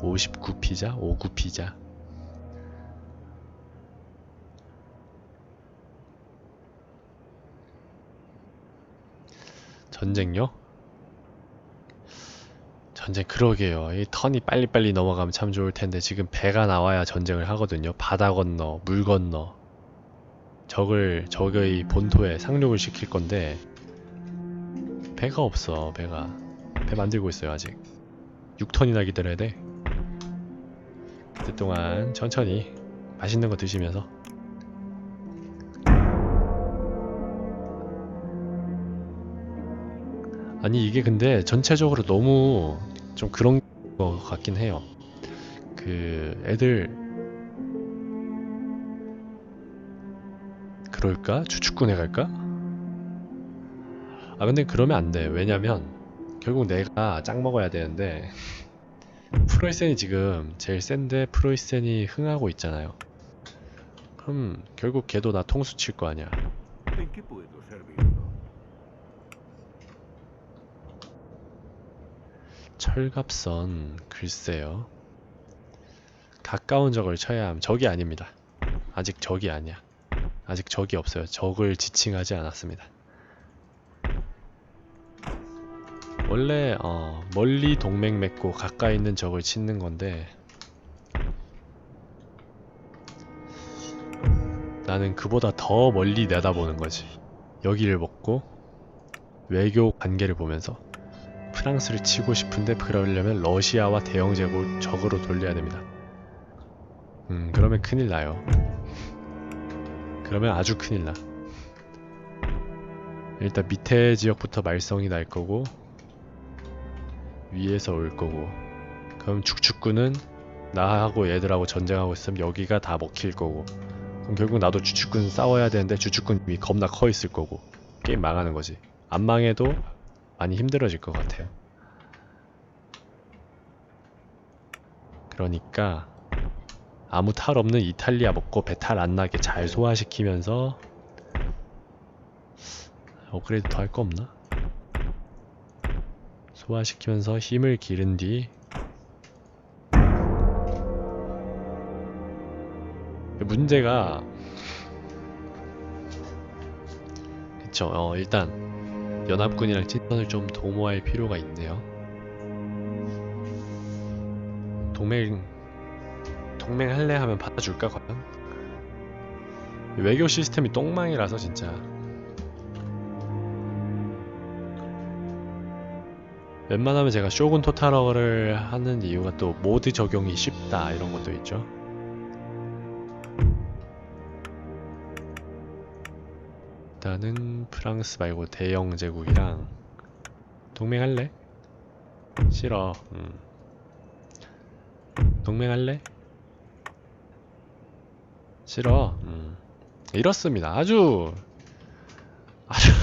59 피자? 59 피자. 전쟁요? 전쟁 그러게요. 이 턴이 빨리빨리 넘어가면 참 좋을 텐데 지금 배가 나와야 전쟁을 하거든요. 바다 건너, 물 건너. 적을 적의 본토에 상륙을 시킬 건데 배가 없어. 배가. 배 만들고 있어요, 아직. 6턴이나 기다려야 돼. 그동안 천천히 맛있는 거 드시면서 아니 이게 근데 전체적으로 너무 좀 그런 거 같긴 해요. 그 애들 그럴까? 주축군에 갈까? 아 근데 그러면 안 돼. 왜냐면 결국 내가 짱 먹어야 되는데 프로이센이 지금 제일 센데 프로이센이 흥하고 있잖아요. 그럼 결국 걔도 나 통수 칠 거 아니야. 철갑선 글쎄요. 가까운 적을 쳐야 함. 적이 아닙니다. 아직 적이 아니야. 아직 적이 없어요. 적을 지칭하지 않았습니다. 원래 어, 멀리 동맹 맺고 가까이 있는 적을 짓는 건데 나는 그보다 더 멀리 내다보는 거지. 여기를 먹고 외교 관계를 보면서 프랑스를 치고 싶은데 그러려면 러시아와 대영 제국 적으로 돌려야 됩니다. 음, 그러면 큰일 나요. 그러면 아주 큰일 나. 일단 밑에 지역부터 말썽이 날 거고 위에서 올 거고 그럼 주축군은 나하고 얘들하고 전쟁하고 있으면 여기가 다 먹힐 거고 그럼 결국 나도 주축군 싸워야 되는데 주축군 이 겁나 커 있을 거고 게임 망하는 거지. 안 망해도 많이 힘들어질 것 같아요. 그러니까 아무 탈 없는 이탈리아 먹고 배탈 안 나게 잘 소화시키면서 업그레이드 더 할 거 없나? 소화시키면서 힘을 기른 뒤 문제가 그쵸 어 일단 연합군이랑 친선을 좀 도모할 필요가 있네요. 동맹 동맹 할래 하면 받아줄까 과연? 외교 시스템이 똥망이라서 진짜 웬만하면 제가 쇼군 토탈러를 하는 이유가 또 모드 적용이 쉽다 이런 것도 있죠. 일단은 프랑스 말고 대영 제국이랑 동맹할래? 싫어. 음. 동맹할래? 싫어. 음. 이렇습니다. 아주 아주 이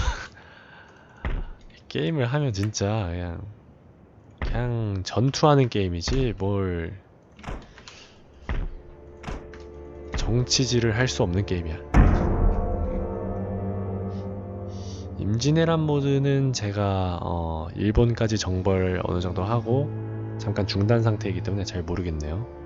게임을 하면 진짜 그냥 그냥 전투하는 게임이지 뭘 정치질을 할 수 없는 게임이야. 임진왜란 모드는 제가 어, 일본까지 정벌 어느 정도 하고 잠깐 중단 상태이기 때문에 잘 모르겠네요.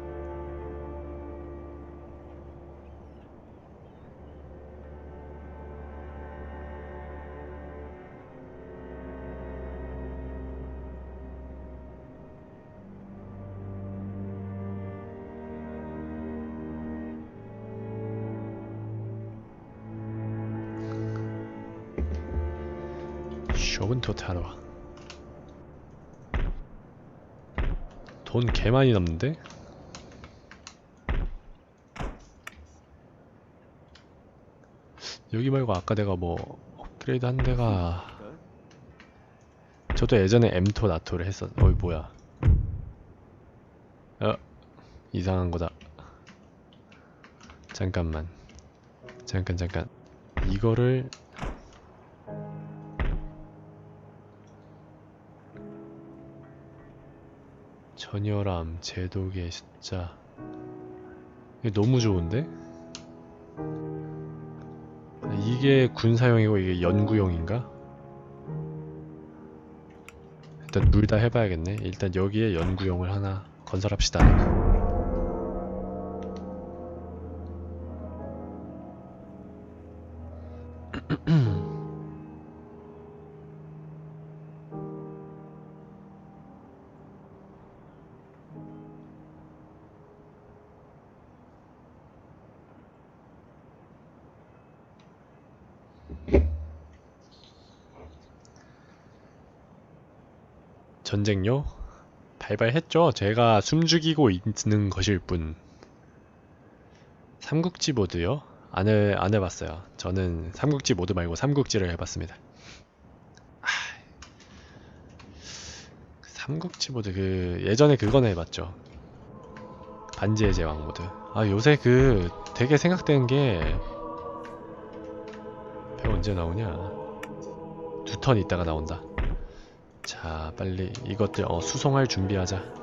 쇼군 토타로 돈개 많이 남는데? 여기 말고 아까 내가 뭐 업그레이드 한 데가 저도 예전에 엠토 나토를 했었 어이 뭐야. 어 이상한 거다. 잠깐만. 잠깐 잠깐. 이거를 전열함, 제독의 숫자 이게 너무 좋은데? 이게 군사용이고 이게 연구용인가? 일단 둘 다 해봐야겠네 일단 여기에 연구용을 하나 건설합시다. 발발했죠. 제가 숨죽이고 있는 것일 뿐. 삼국지 모드요? 안, 해, 안 해봤어요. 저는 삼국지 모드 말고 삼국지를 해봤습니다. 아, 삼국지 모드 그 예전에 그거는 해봤죠. 반지의 제왕 모드. 아 요새 그 되게 생각되는 게 배 언제 나오냐? 두 턴 있다가 나온다. 자 빨리 이것들 어 수송할 준비하자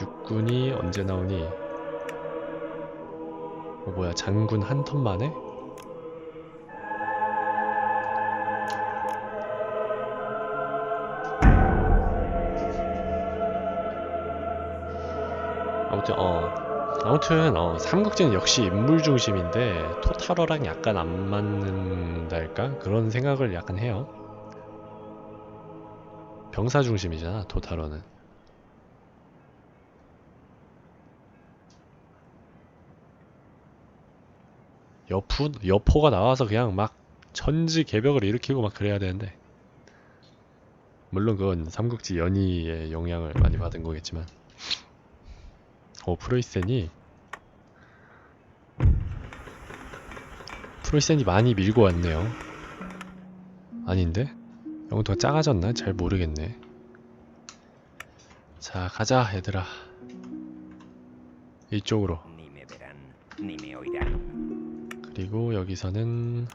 육군이 언제 나오니? 어 뭐야 장군 한 턴 만에? 아무튼 어 아무튼 어 삼국지는 역시 인물 중심인데 토탈어랑 약간 안 맞는달까? 그런 생각을 약간 해요. 병사 중심이잖아 토탈어는 여푸 여포가 나와서 그냥 막 천지 개벽을 일으키고 막 그래야 되는데 물론 그건 삼국지 연의의 영향을 많이 받은 거겠지만 어 프로이센이 프로이센이 많이 밀고 왔네요 아닌데? 영토가 작아졌나? 잘 모르겠네. 자, 가자, 얘들아. 이쪽으로. 그리고 여기서는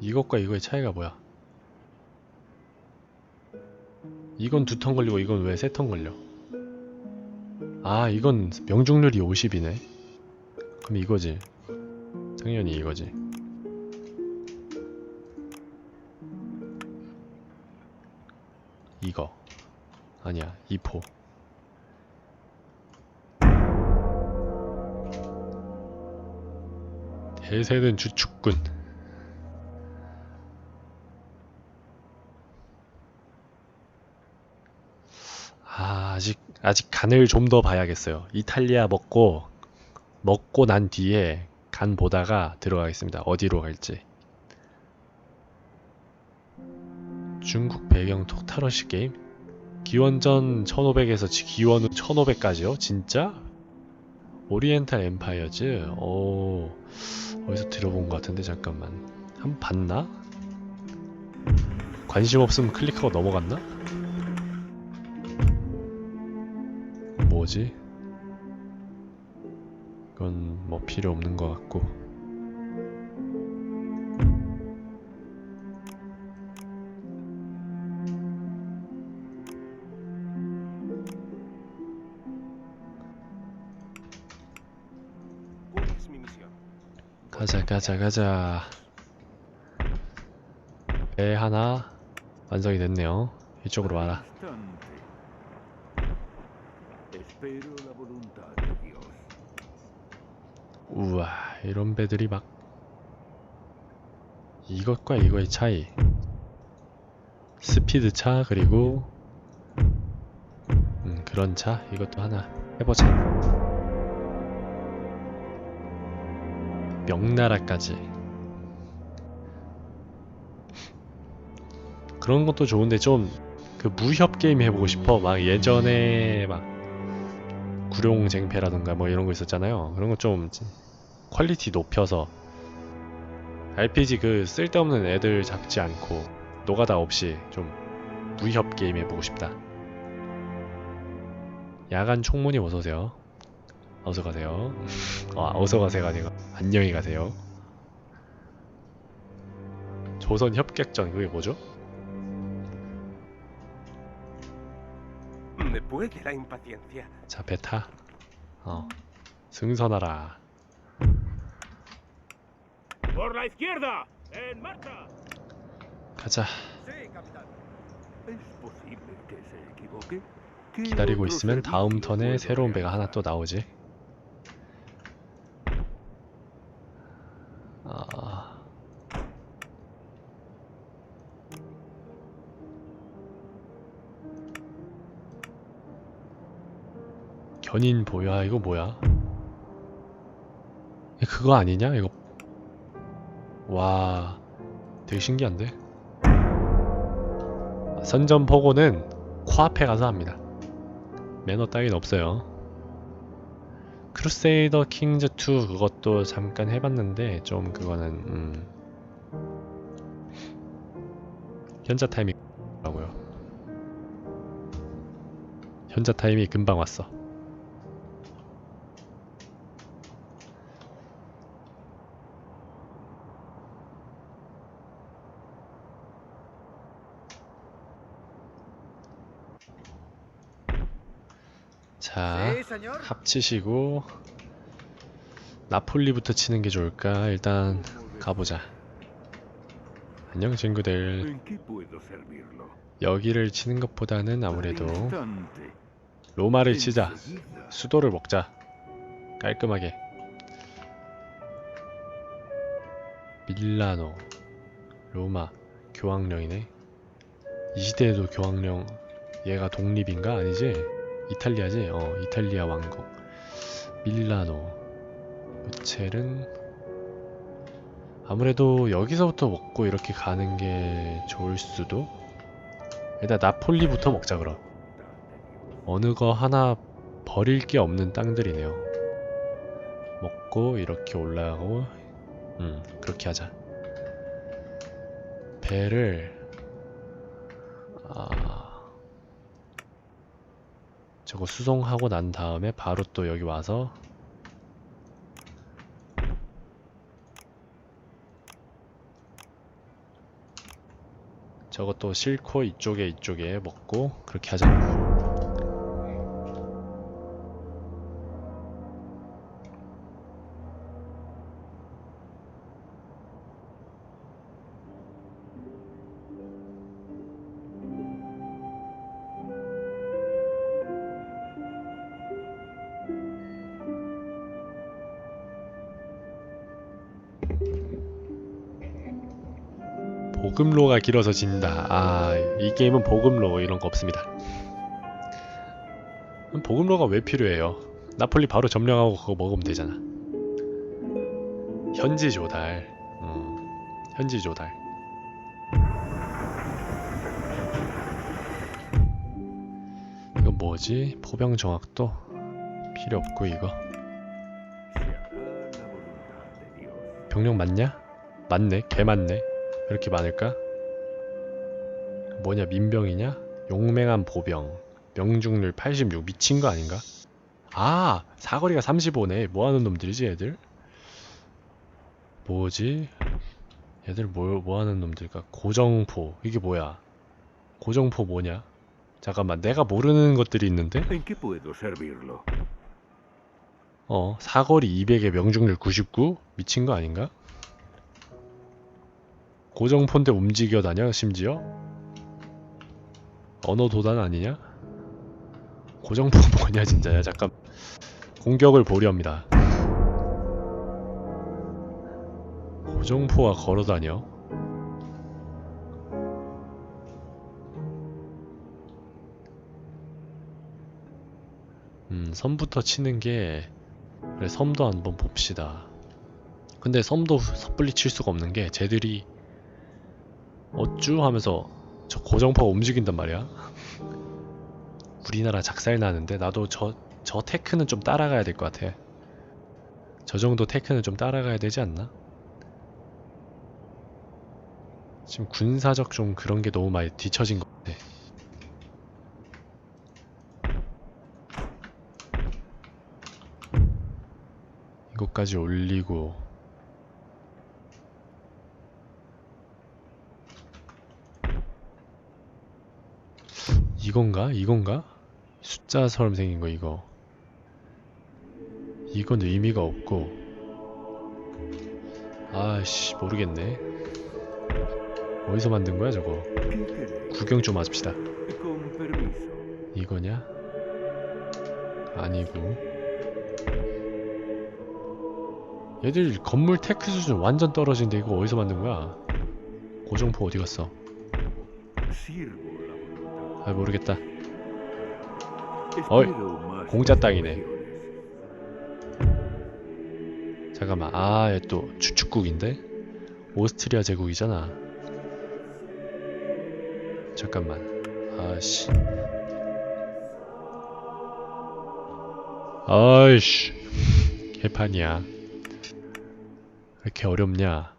이것과 이거의 차이가 뭐야? 이건 두 턴 걸리고 이건 왜 세 턴 걸려? 아, 이건 명중률이 50이네. 그럼 이거지. 당연히 이거지. 이거 아니야 이포 대세는 주축군 아, 아직 아직 간을 좀 더 봐야겠어요 이탈리아 먹고 먹고 난 뒤에 간 보다가 들어가겠습니다 어디로 갈지 중국 배경 톡타러시 게임? 기원전 1500에서 기원 후 1500까지요? 진짜? 오리엔탈 엠파이어즈? 오, 어디서 들어본 것 같은데 잠깐만. 한번 봤나? 관심 없으면 클릭하고 넘어갔나? 뭐지? 이건 뭐 필요 없는 것 같고. 가자 가자 가자. 배 하나 완성이 됐네요. 이쪽으로 와라. 우와 이런 배들이 막 이것과 이거의 차이. 스피드 차 그리고 음, 그런 차? 이것도 하나 해보자 명나라까지 그런 것도 좋은데 좀 그 무협 게임 해보고 싶어 막 예전에 막 구룡쟁패라던가 뭐 이런 거 있었잖아요 그런 거 좀 퀄리티 높여서 RPG 그 쓸데없는 애들 잡지 않고 노가다 없이 좀 무협 게임 해보고 싶다. 야간 총무님 어서오세요. 어서 가세요. 아, 어서 가세요가 아니고 안녕히 가세요. 조선 협객전 그게 뭐죠? Me puede la impaciencia. 자, 배 타. 어. 승선하라. ¡Por la izquierda! ¡En marcha! 가자. Sí, capitán. Es posible que se equivoque. ¿Qué 기다리고 있으면 다음 턴에 새로운 배가 하나? 또 나오지. 아. 견인 보야 이거 뭐야? 그거 아니냐? 이거 와 되게 신기한데? 아, 선전포고는 코앞에 가서 합니다. 매너 따윈 없어요. 크루세이더 킹즈 2 그것도 잠깐 해봤는데 좀 그거는 음 현자 타임이 라고요. 현자 타임이 금방 왔어. 자, 합치시고 나폴리부터 치는 게 좋을까? 일단 가보자. 안녕 친구들. 여기를 치는 것보다는 아무래도. 로마를 치자. 수도를 먹자. 깔끔하게. 밀라노, 로마, 교황령이네. 이 시대에도 교황령 얘가 독립인가 아니지? 이탈리아지? 어, 이탈리아 왕국. 밀라노, 요첼은 아무래도 여기서부터 먹고 이렇게 가는 게 좋을 수도. 일단 나폴리부터 먹자 그럼. 어느 거 하나 버릴 게 없는 땅들이네요. 먹고 이렇게 올라가고, 음 그렇게 하자. 배를 아 저거 수송하고 난 다음에 바로 또 여기 와서 저것도 싣고 이쪽에 이쪽에 먹고 그렇게 하자. 보급로가 길어서 진다. 아, 이 게임은 보급로 이런 거 없습니다. 보급로가 왜 필요해요? 나폴리 바로 점령하고 그거 먹으면 되잖아. 현지 조달. 음, 현지 조달. 이거 뭐지? 포병 정확도 필요 없고 이거. 병력 맞냐? 맞네. 개 맞네. 왜 이렇게 많을까? 뭐냐 민병이냐? 용맹한 보병. 명중률 86 미친 거 아닌가? 아 사거리가 35네. 뭐하는 놈들이지 얘들? 뭐지? 얘들 뭐 뭐하는 놈들일까? 고정포 이게 뭐야? 고정포 뭐냐? 잠깐만 내가 모르는 것들이 있는데? 어 사거리 200에 명중률 99? 미친 거 아닌가? 고정 폰데 움직여 다녀 심지어? 언어 도단 아니냐? 고정포 뭐냐 진짜야? 잠깐. 공격을 보렵니다. 고정포와 걸어다녀? 음 섬부터 치는 게 그래 섬도 한번 봅시다. 근데 섬도 섣불리 칠 수가 없는 게 쟤들이 어쭈 하면서 저 고정포가 움직인단 말이야. 우리나라 작살 나는데 나도 저, 저 테크는 좀 따라가야 될 것 같아. 저 정도 테크는 좀 따라가야 되지 않나? 지금 군사적 좀 그런 게 너무 많이 뒤처진 것 같아. 이것까지 올리고 이건가? 이건가? 숫자처럼 생긴 거 이거 이건 의미가 없고 아씨 모르겠네 어디서 만든 거야 저거? 구경 좀 하십시다. 이거냐? 아니고. 얘들 건물 테크 수준 완전 떨어진데 이거 어디서 만든 거야? 고정포 어디 갔어? 아 모르겠다. 어이, 공짜 땅이네. 잠깐만. 아, 얘또 주축국인데? 오스트리아 제국이잖아. 잠깐만. 아씨. 아이씨. 개판이야. 왜 이렇게 어렵냐?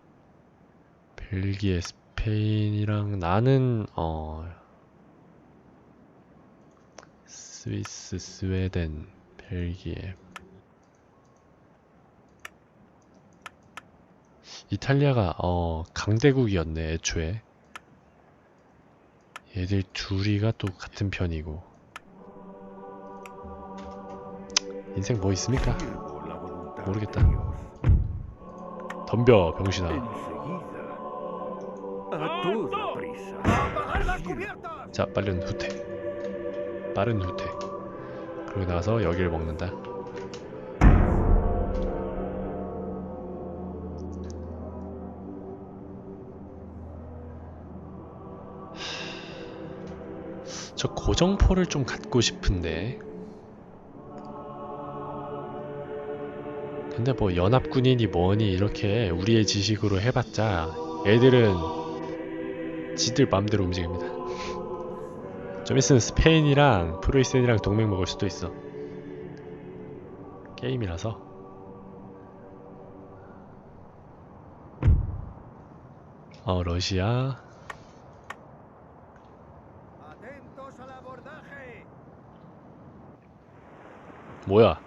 벨기에, 스페인이랑 나는 어 스위스, 스웨덴, 벨기에. 이탈리아가 어 강대국이었네 애초에 얘들 둘이가 또 같은 편이고 인생 뭐 있습니까? 모르겠다. 덤벼 병신아. 자 빠른 후퇴 빠른 후퇴 그러고 나서 여기를 먹는다. 저 고정포를 좀 갖고 싶은데. 근데 뭐 연합군이니 뭐니 이렇게 우리의 지식으로 해봤자 애들은 지들 맘대로 움직입니다 좀 있으면 스페인이랑 프로이센이랑 동맹 먹을 수도 있어. 게임이라서. 어, 러시아. 뭐야?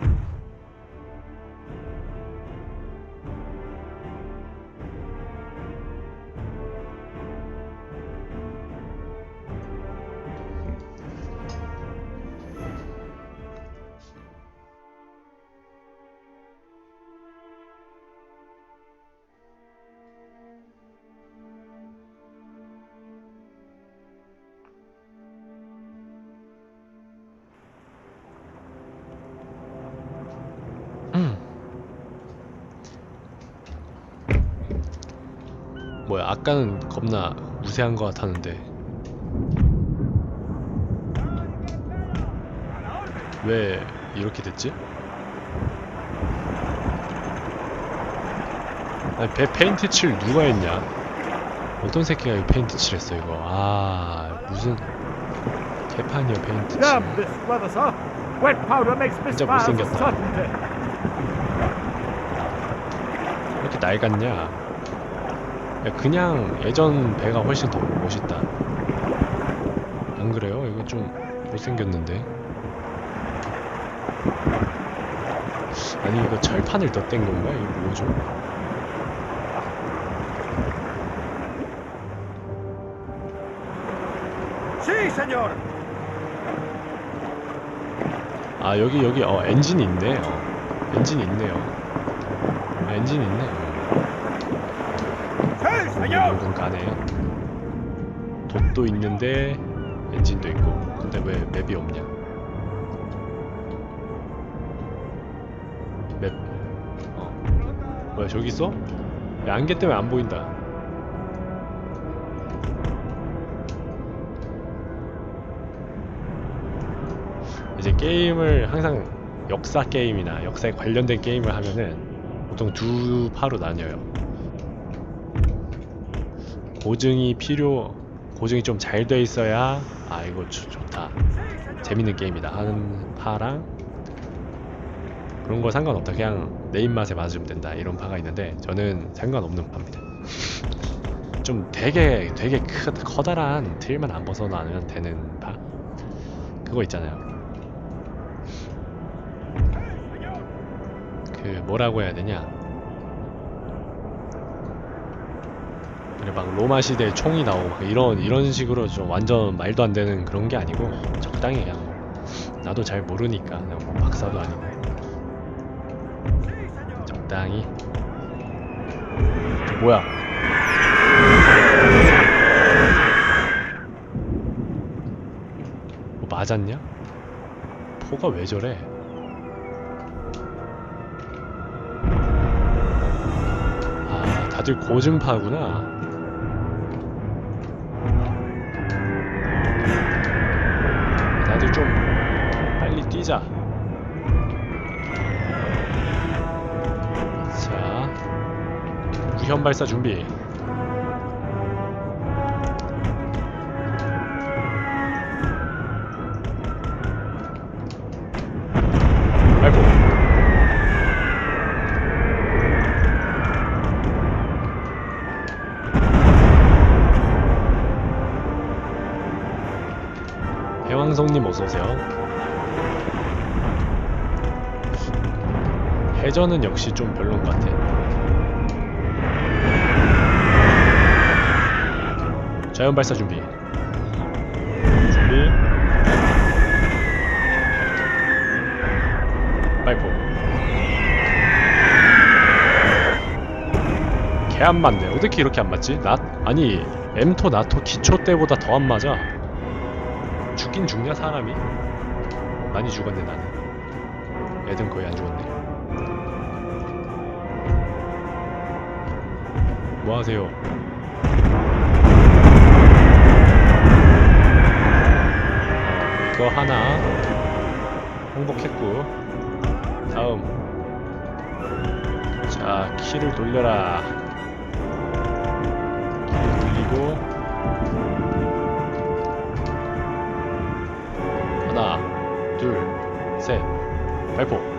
아까는 겁나 우세한 것 같았는데. 왜 이렇게 됐지? 아니 배 페인트 칠 누가 했냐? 어떤 새끼가 이 페인트 칠했어 이거? 아 무슨 개판이야 페인트 칠. 진짜 못생겼다. 왜 이렇게 낡았냐? 야, 그냥 예전 배가 훨씬 더 멋있다. 안 그래요? 이거 좀 못생겼는데. 아니 이거 철판을 덧댄 건가? 이거 뭐죠? 아 여기 여기 어 엔진 있네. 어. 엔진 있네요. 아, 엔진 있네. 이건 가네. 돛도 있는데 엔진도 있고. 근데 왜 맵이 없냐? 맵. 어. 뭐야 저기 있어? 야, 안개 때문에 안 보인다. 이제 게임을 항상 역사 게임이나 역사에 관련된 게임을 하면은 보통 두 파로 나뉘어요. 고증이 필요, 고증이 좀 잘 돼 있어야 아 이거 좋- 좋다, 재밌는 게임이다 하는 파랑 그런 거 상관없다. 그냥 내 입맛에 맞으면 된다 이런 파가 있는데 저는 상관없는 파입니다. 좀 되게 되게 크, 커다란 틀만 안 벗어나면 되는 파 그거 있잖아요. 그 뭐라고 해야 되냐? 그래 막 로마 시대 총이 나오고 막 이런 이런 식으로 좀 완전 말도 안 되는 그런 게 아니고 적당히 그냥 나도 잘 모르니까 그냥 뭐 박사도 아니고 적당히 뭐야 뭐 맞았냐? 포가 왜 저래? 아 다들 고증파구나 뛰자. 자, 무현 발사 준비. 해왕성님 어서오세요. 해전은 역시 좀 별론 것 같아. 자연 발사 준비. 준비. 발포. 개 안 맞네. 어떻게 이렇게 안 맞지? 나 아니 엠토 나토 기초 때보다 더 안 맞아. 죽긴 죽냐 사람이? 많이 죽었네 나는. 애든 거의 안 죽었네. 뭐 하세요? 이거 하나 항복했고 다음. 자 키를 돌려라. 키를 돌리고. 하나 둘 셋. 발포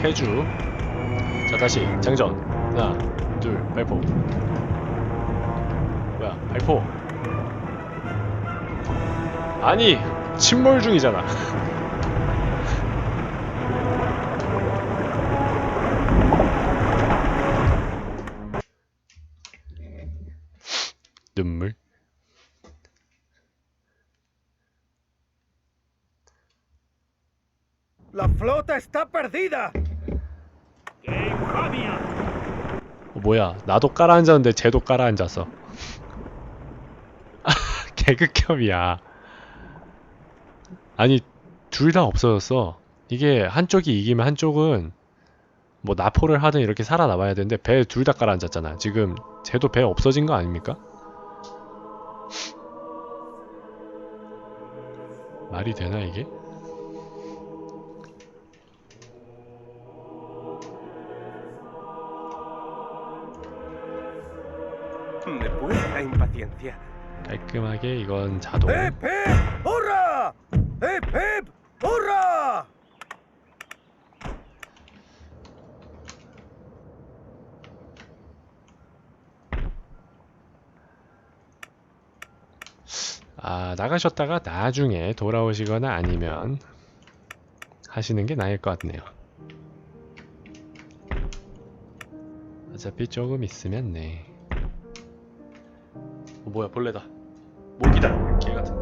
패주. 자 다시. 장전. 하나 둘 발포. 뭐야 발포. 아니 침몰 중이잖아 Flota está perdida. 어, 뭐야 나도 깔아앉았는데 쟤도 깔아앉았어 개극혐이야 아니 둘 다 없어졌어 이게 한쪽이 이기면 한쪽은 뭐 나포를 하든 이렇게 살아남아야 되는데 배 둘 다 깔아앉았잖아 지금 쟤도 배 없어진 거 아닙니까? 말이 되나 이게? Me puede la impaciencia. 깔끔하게 이건 자동 ¡Hip hip! ¡Hurra! ¡Hip hip! ¡Hurra! 아, 나가셨다가 나중에 돌아오시거나 아니면 하시는 게 나을 것 같네요. 어차피 조금 있으면 네. 어, 뭐야 벌레다. 모기다. 개 같은.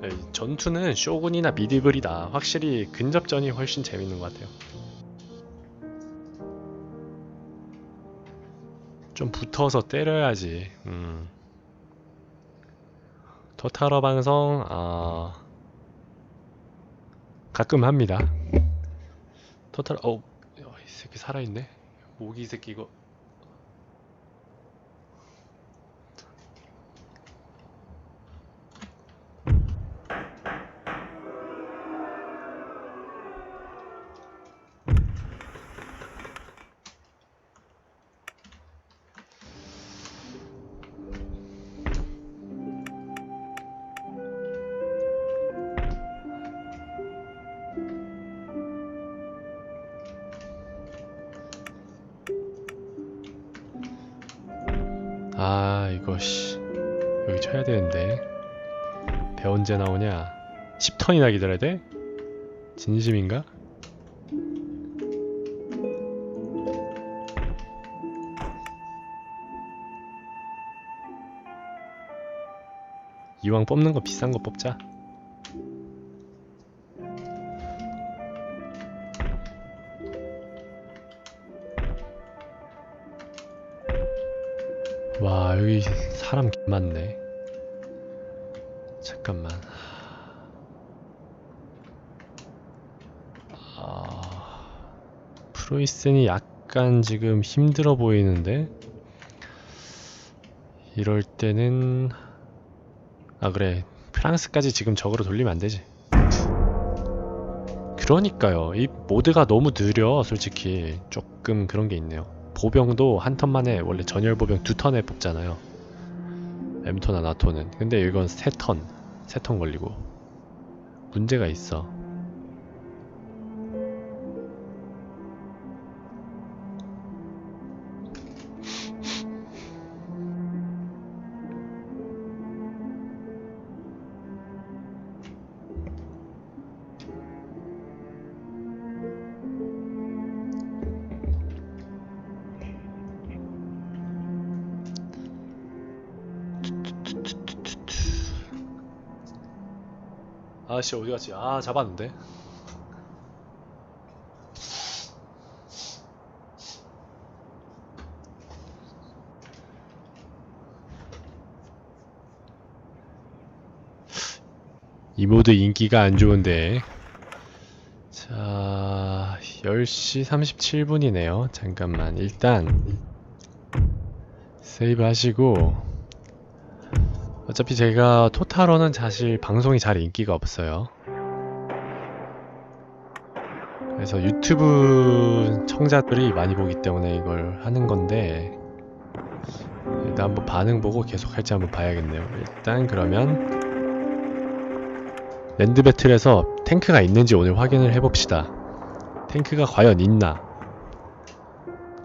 네, 전투는 쇼군이나 미디블이다. 확실히 근접전이 훨씬 재밌는 것 같아요. 좀 붙어서 때려야지. 음. 토탈어 방송 아 가끔 합니다. 토탈 어, 야, 이 새끼 살아있네. 모기 이 새끼 이거. 씨. 여기 쳐야 되는데 배 언제 나오냐 10턴이나 기다려야 돼? 진심인가? 이왕 뽑는 거 비싼 거 뽑자 와 여기 사람 개 많네. 잠깐만. 아, 프로이센이 약간 지금 힘들어 보이는데 이럴 때는 아 그래 프랑스까지 지금 적으로 돌리면 안 되지. 그러니까요. 이 모드가 너무 느려 솔직히 조금 그런 게 있네요. 보병도 한 턴 만에 원래 전열 보병 두 턴에 뽑잖아요. 엠토나 나토는. 근데 이건 세 턴, 세 턴 걸리고 문제가 있어. 아씨 어디 갔지? 아 잡았는데. 이 모드 인기가 안 좋은데. 자, 10시 37분이네요. 잠깐만. 일단 세이브 하시고 어차피 제가 토탈어는 사실 방송이 잘 인기가 없어요. 그래서 유튜브 청자들이 많이 보기 때문에 이걸 하는 건데 일단 한번 반응 보고 계속 할지 한번 봐야겠네요. 일단 그러면 랜드 배틀에서 탱크가 있는지 오늘 확인을 해봅시다. 탱크가 과연 있나?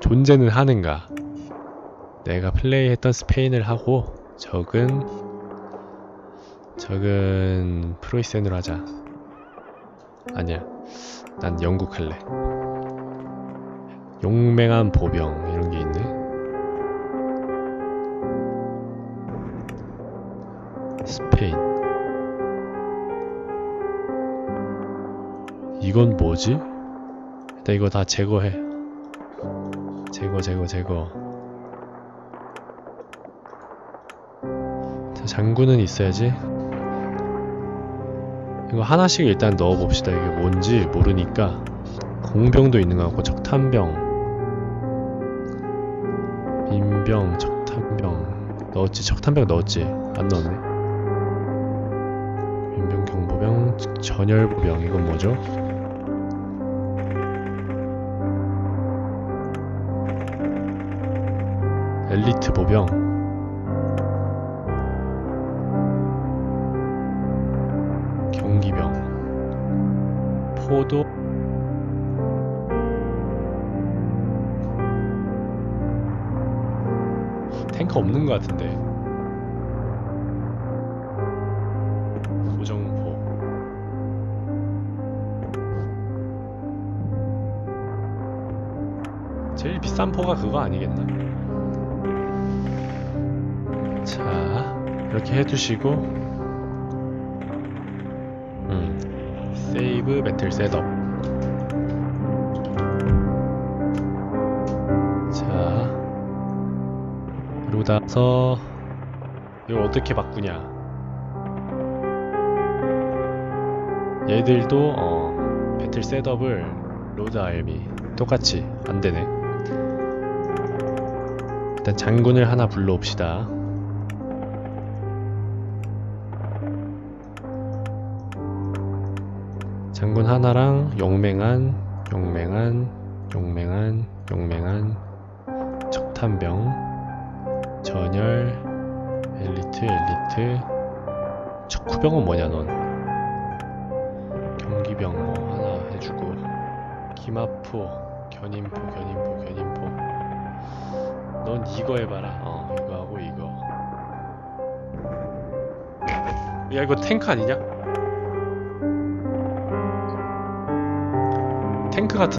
존재는 하는가? 내가 플레이했던 스페인을 하고 적은 적은 프로이센으로 하자. 아니야. 난 영국 할래. 용맹한 보병 이런 게 있네. 스페인. 이건 뭐지? 일단 이거 다 제거해. 제거, 제거, 제거. 자, 장군은 있어야지. 이거 하나씩 일단 넣어봅시다. 이게 뭔지 모르니까 공병도 있는 것 같고 적탄병, 민병, 적탄병 넣었지? 적탄병 넣었지? 안 넣었네. 민병, 경보병, 전열보병 이건 뭐죠? 엘리트 보병 포도 탱크 없는 것 같은데. 고정포. 제일 비싼 포가 그거 아니겠나? 자 이렇게 해두시고 세이브 배틀 셋업. 자, 그러고 나서 이걸 어떻게 바꾸냐? 얘들도 어, 배틀 셋업을 로드 알미 똑같이 안 되네. 일단 장군을 하나 불러옵시다. 장군 하나랑 용맹한, 용맹한, 용맹한, 용맹한, 적탄병, 전열, 엘리트, 엘리트, 척후병은 뭐냐 넌? 경기병 뭐 하나 해주고, 기마포, 견인포, 견인포, 견인포. 넌 이거 해봐라. 어, 이거 하고 이거. 야 이거 탱크 아니냐? 탱크 같은